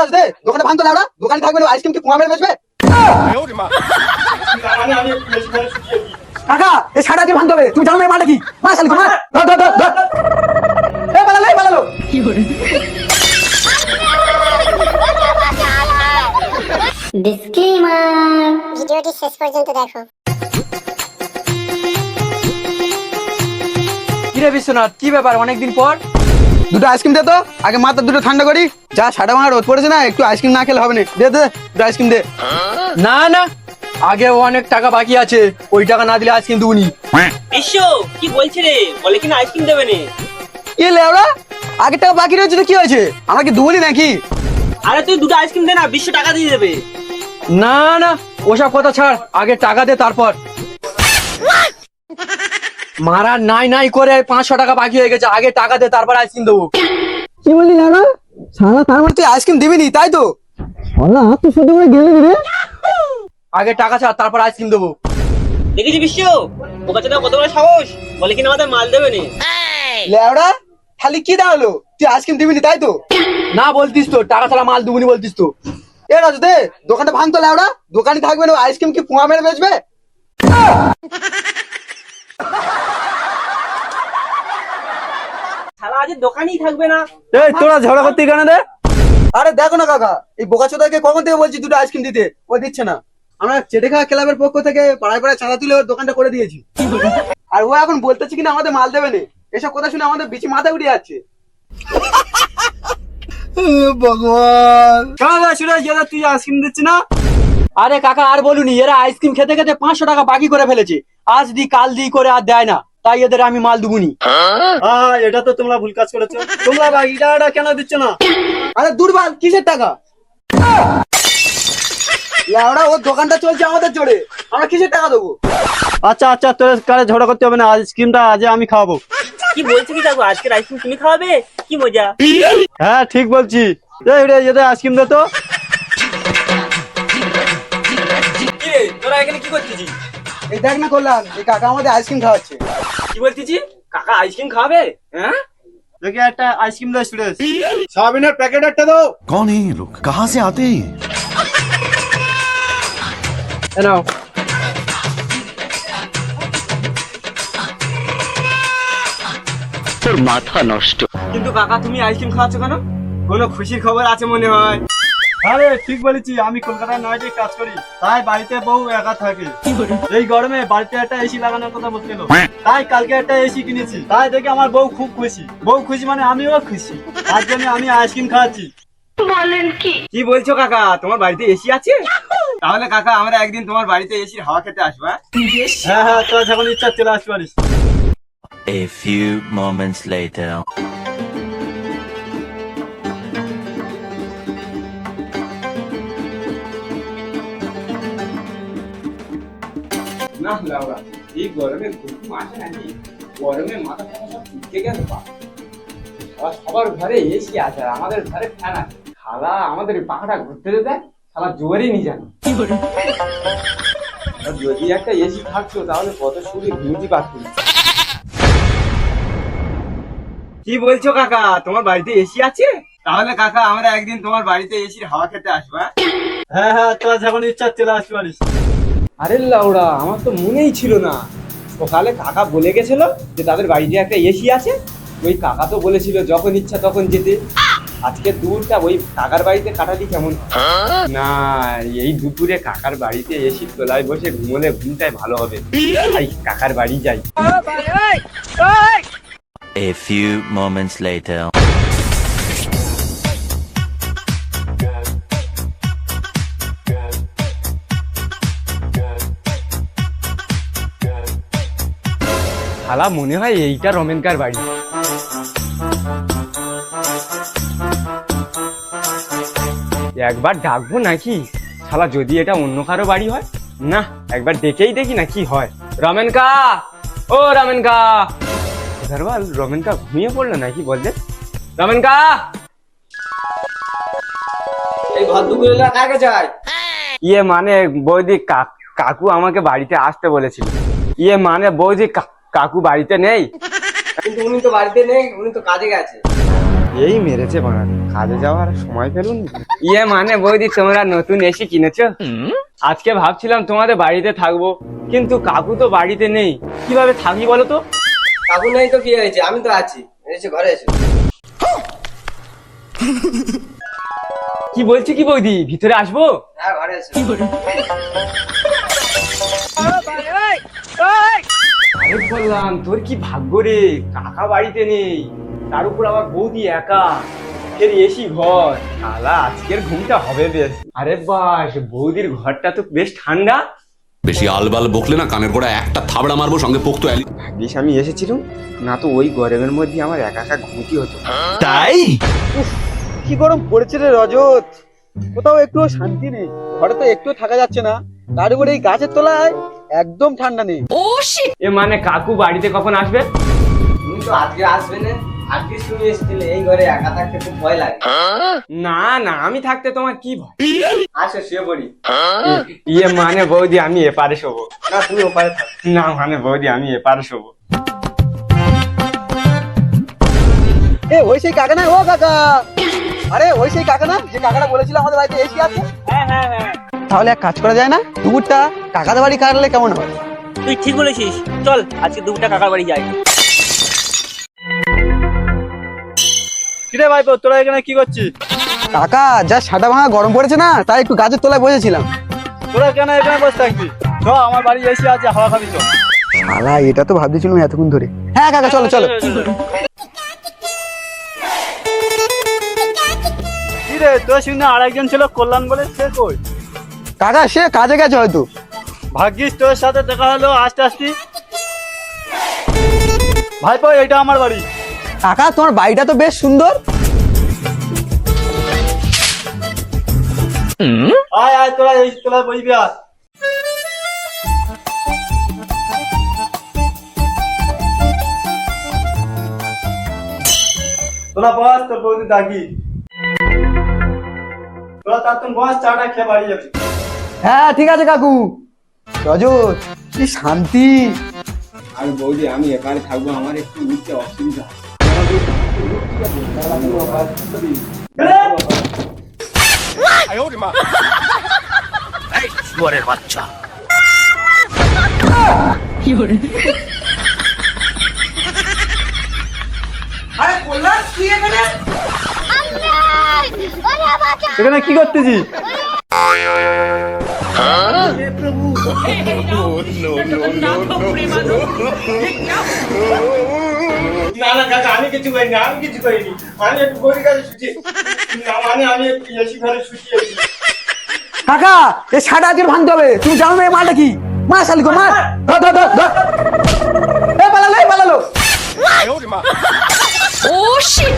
রাজদে দোকানে ভাঙতো না দোকানে থাকবে আইসক্রিম কি পোঙা মেরে বেচবে? কাকা এই সাড়া দিয়ে ভাঙতে হবে। তুমি জানো না কি? মা শালি ধর ধর ধর ধর। এ পালালো পালালো। ডিসক্লেমার ভিডিওটি শেষ পর্যন্ত দেখো। কিরে বিশ্বনাথ কি ব্যাপার? অনেকদিন পর? দুটো আইসক্রিম দে তো। আগে মাথা দুটো ঠান্ডা করি। যা সাড়া ভাঙা রোদ পড়েছে না একটু আইসক্রিম না খেলে হবে না। দে দে দুটো আইসক্রিম দে। না না। আগে অনেক টাকা বাকি আছে। ওই টাকা না দিলে আইসক্রিম দুনি বিশ্ব কি বলছে রে? বলে কিনা আইসক্রিম দেবে নে। কি লেওড়া আগে টাকা বাকি রয়েছে তো কি হয়েছে? আমরা কি দুবলি নাকি? আরে তুই দুটো আইসক্রিম দে না বিশ্ব টাকা দিয়ে দেবে। না না ওসব কথা ছাড়। আগে টাকা দে তারপর। মারা নাই নাই করে পাঁচশো টাকা বাকি হয়ে গেছে আগে টাকা দে তারপর আইসক্রিম দেবো। কি বললি লেওড়া সারা তার মানে তুই আইসক্রিম দিবি নি তাই তো? আল্লাহ তুই শুধু করে গেলি রে। আগে টাকা ছাড় তারপর আইসক্রিম দেবো। দেখেছি বিশ্ব ও বাচ্চাটা কত বড় সাহস বলে কিনা আমাদের মাল দেবে নে। লেওড়া খালি কি দাঁড়াল? তুই আইসক্রিম দিবি নি তাই তো? না বলতিস তো টাকা ছাড়া মাল দুবনি বলতিস তো। এ রাজু দে দোকানটা ভাঙতো লেওড়া। দোকানে থাকবে না আইসক্রিম কি পোঙা মেরে বেচবে শালা আজ দোকানেই থাকবে না। এই তোরা ঝগড়া করতে কেন দে আরে দেখো না কাকা এই বোকাচোদাকে কখন থেকে বলছি দুটো আইসক্রিম দিতে? ও দিচ্ছে না। আমরা চেটে খাওয়া ক্লাবের পক্ষ থেকে পাড়ায় পাড়ায় চাঁদা তুলে ওর দোকানটা করে দিয়েছি। আর ও এখন বলতেছে কিনা আমাদের মাল দেবে না। এসব কথা শুনে আমাদের বিচি মাথা উঠে যাচ্ছে। ভগবান। কাকা শুনে যেটা তুই আইসক্রিম দিচ্ছি না? আরে কাকা আর বলুনি এরা আইসক্রিম খেতে খেতে পাঁচশো টাকা বাকি করে ফেলেছে। আজ দি কাল দি করে আর দেয় না। তাই এদের আমি মাল দুবুনি। হ্যাঁ? এটা তো তোমরা ভুল কাজ করেছ। তোমরা বাকিটা কেন দিচ্ছ না? আরে দুর্বল কিসের টাকা? লাউড়া ওর দোকানটা চলছে আমাদের জোরে। আমরা কিসের টাকা দেবো? আচ্ছা আচ্ছা তোর কারে ঝগড়া করতে হবে না আইসক্রিমটা আজ আমি খাওয়াবো। কি বলছে কি কাকু আজকের আইসক্রিম তুমি খাওয়াবে? কি মজা? হ্যাঁ ঠিক বলছি। এই রে আইসক্রিম দে তো। তোরা এখানে কি করতেছিস? এই দেখ না করলাম এই কাকা আমাদের আইসক্রিম খাওয়াচ্ছে। কি কাকা আইসক্রিম খাবে হ্যাঁ? মাথা নষ্ট। কিন্তু কাকা তুমি আইসক্রিম খাওয়াচ্ছ কেন? কোনো খুশির খবর আছে মনে হয়? আরে ঠিক বলেছি আমি কলকাতায় নয়টি কাজ করি তাই বাড়িতে বউ একা থাকে। এই গরমে বাড়িতে একটা এসি লাগানোর কথা বলছিল তাই কালকে একটা এসি কিনেছি তাই দেখে আমার বউ খুব খুশি। বউ খুশি মানে আমিও খুশি। তার জন্য আমি আইসক্রিম খাচ্ছি। কি? বলছো কাকা? তোমার বাড়িতে এসি আছে? তাহলে কাকা আমরা একদিন তোমার বাড়িতে এসির হাওয়া খেতে আসব হ্যাঁ? হ্যাঁ হ্যাঁ তোর যখন ইচ্ছা চলে আসতে পারিস। A few moments later. না লাউরা। এই গরমে ঘুম আসে নাকি গরমে মাথা ফাথা সব গেছে বা শালা সবার ঘরে এসি আছে আর আমাদের ঘরে ফ্যান আছে। শালা, আমাদের পাখাটা ঘুরতে যেতে শালা জোরেই নি জানো আর যদি একটা এসি থাকতো, তাহলে কত সুখে ঘুমতি পারতুম কি বলছো কাকা? তোমার বাড়িতে এসি আছে? তাহলে কাকা, আমরা একদিন তোমার বাড়িতে এসির হাওয়া খেতে আসব হ্যাঁ? হ্যাঁ হ্যাঁ তোর যখন ইচ্ছা চলে আসতে পারিস। আরে লাউড়া আমার তো মনেই ছিল না। সকালে কাকা বলে গেছিল যে তাদের বাড়িতে একটা এসি আছে। ওই কাকা তো বলেছিল যখন ইচ্ছা তখন যেতে। আজকে দূরটা ওই কাকার বাড়িতে কাটালি কেমন না এই দুপুরে কাকার বাড়িতে এসি তোলায় বসে ঘুমোলে ঘুমটাই ভালো হবে। তাই কাকার বাড়ি যাই। A few moments later. শালা মনে হয় এইটা রমেনকার বাড়ি? একবার ডাকবো নাকি? শালা যদি এটা অন্য কারও বাড়ি হয়? না একবার ডেকেই দেখি না কি হয়। রমেনকা ও রমেনকা ধরবাল রমেনকা ঘুমিয়ে পড়ল নাকি? বলতে রমেনকা এই ঘর দুপুরে কাকে যায় ইয়ে মানে বৌদি কাকু আমাকে বাড়িতে আসতে বলেছিল। ইয়ে মানে বৌদি কা- কাকু বাড়িতে নেই? কিন্তু উনি তো বাড়িতে নেই উনি তো কাজে গেছে। এই মেরেছে বাড়া। কাজে যাওয়ার সময় পেলুন ইয়ে মানে বৌদি তোমরা নতুন এসি কিনেছো? আজকে ভাবছিলাম তোমাদের বাড়িতে থাকব কিন্তু কাকু তো বাড়িতে নেই। কীভাবে থাকি বলো তো? কাকু নেই তো কি হয়েছে? আমি তো আছি। এসে ঘরে এসে। কি বলছি কি বৌদি? ভিতরে আসব? হ্যাঁ ঘরে এসে। আরে বললাম তোর কি ভাগ্য রে? কাকা বাড়িতে নেই তার উপর আবার বৌদি একা। ফের এসি ঘর শালা আজকের ঘুমটা হবে বেশ। আরে বাস বৌদির ঘরটা তো বেশ ঠান্ডা। বেশি আলবাল বকলে না কানের গোড়া একটা থাবড়া মারবো সঙ্গে পোক্ত অ্যালি ভাগ্যিস আমি এসেছিলাম না তো ওই গরমের মধ্যে আমার একা একা ঘুমটি হতো। তাই? কি গরম পড়েছে রে রজত। কোথাও একটু শান্তি নেই ঘরে তো একটু থাকা যাচ্ছে না। তার উপরে এই গাছের তলায় একদম ঠান্ডা নেই। এ মানে কাকু বাড়িতে কখন আসবে? তুমি তো আজকে আসবে না আজকে তুমি এসেছিলে এই ঘরে একা থাকতে খুব ভয় লাগে। না না আমি থাকতে তোমার কি ভয়? আসো শুয়ে পড়ি। ইয়ে মানে বৌদি আমি এপারে শোবো। না তুমি ওপারে থাকো। না মানে বৌদি আমি এপারে শোবো। এ ওই সেই কাকা না ও কাকা! আরে ওই সেই কাকা না যে কাকাটা বলেছিল আমাদের বাড়িতে এসি আছে? তাহলে এক কাজ করা যায় না? দুপুরটা কাকাদের বাড়ি কাটলে কেমন হয়? তুই ঠিক বলেছিস। চল আজকে দুপুরটা কাকার বাড়ি যাই। কিরে ভাইপো তোরা এখানে কি করছিস? কাকা যা সাটা ভাঙা গরম পড়েছে না তাই একটু গাছের তলায় বসেছিলাম। তোরা কেন এখানে বসে থাকবি? চ আমার বাড়ি এসে আছে হাওয়া খাবি তো শালা এটা তো ভাবতেছিলাম এতক্ষণ ধরে। হ্যাঁ কাকা চলো চলো। কি রে তোর শুনে আরেকজন ছিল কল্যাণ বলে সে কই? কাকা সে কাজে গেছে হয়তো। ভাগ্যিস তোর সাথে দেখা হলো আস্তে আস্তে। ভাইপো এটা আমার বাড়ি। কাকা তোমার বাড়িটা তো বেশ সুন্দর। আয় আয় তোরা এই তোলা বইবি আর। তোরা বস তোর বৌদি ডাকি তোরা তার তুমি বস চাটা খেয়ে বাড়ি যাবি। হ্যাঁ ঠিক আছে কাকু। রজত কি শান্তি? আর বৌদি আমি এপারে থাকব আমার একটু উঠতে অসুবিধা। এখানে? কি করতেছি না না কাকা আমি কিছু করিনি আমি কিছু করিনি আমি একটু গরিব শুছি না মানে আমি একটু এসি ঘরে শুছি কাকা এ সাটা আজকে ভাঙতে হবে। তুমি জানো না এই মালটা কি? মা শালিকো মা। ধর ধর ধর ধর। এ পালালো এ পালালো। Oh shit!